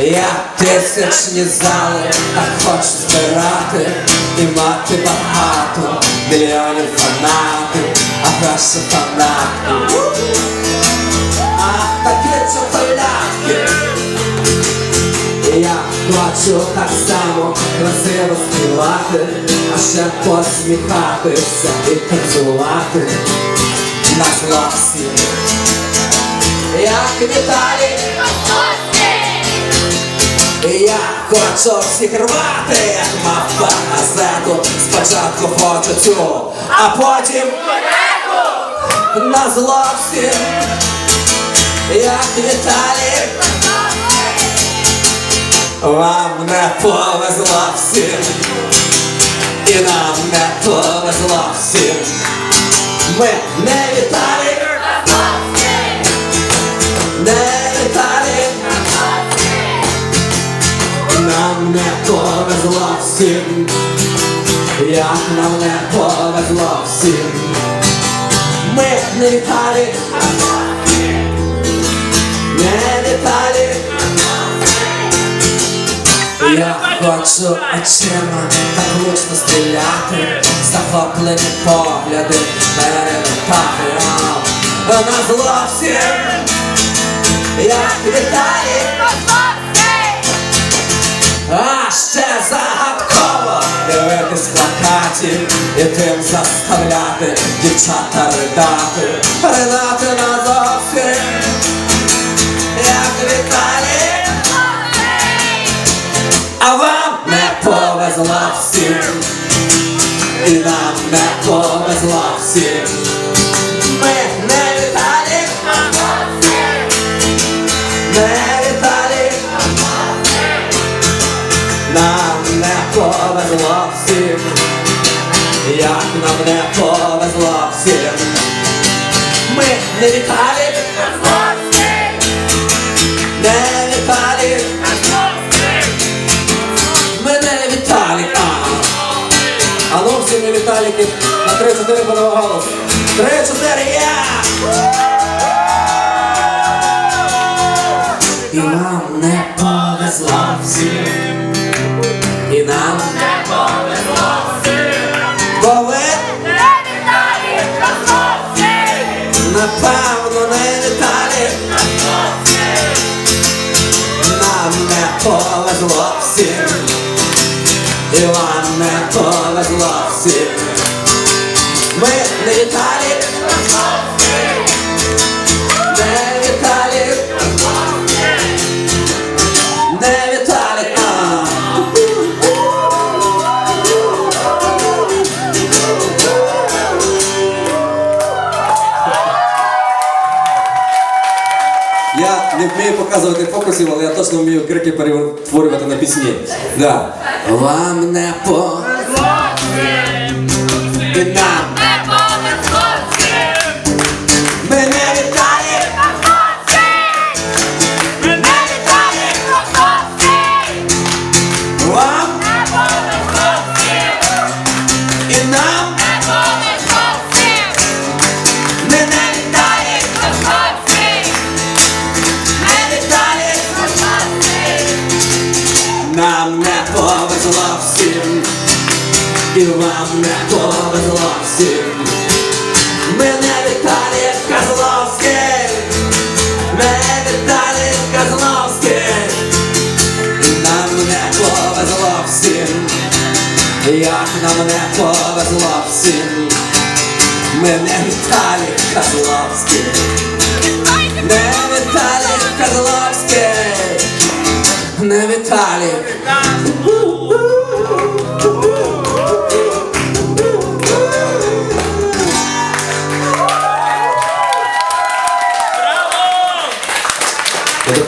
Я тисячні зали, так хочу збирати і мати багато мільйонів фанатів, а краще фанатів. А такі чоколядки. І Я хочу так само красиво співати, а ще посміхатися і танцювати на злості. Як Віталій, хочу всіх рвати, як мавпа газету. Спочатку хочу цю, а потім на злості. Як Віталій, вам не повезло всім, і нам не повезло всім. Ми не Віталій, не Віталій. Нам не повезло всім, як нам не повезло всім. Ми не Віталій, не Віталій. Я хочу очима так влучно стріляти, захоплені погляди перевертати на зло всім, як Віталій. Плакатів і тим заставляти дівчата ридати, ридати назовсім, як Віталій. А вам не повезло всім, і нам не повезло всім. Нам не повезло всім. Ми не Віталік, не Віталік. Ми не Віталік. А, ну всі не Віталіки. На 3-4 подав голос. 3-4, я! І нам не повезло всім. І вам не повезло всім. Ми не не вмію показувати фокусів, але я точно вмію крики перетворювати на пісні. Да. Вам не по і нам не повезло всім, і вам не повезло всім. Ми не Віталій Козловський, не Віталій Козловський. Нам не повезло всім, як нам не повезло всім. Ми не Віталій Козловський, не Віталій.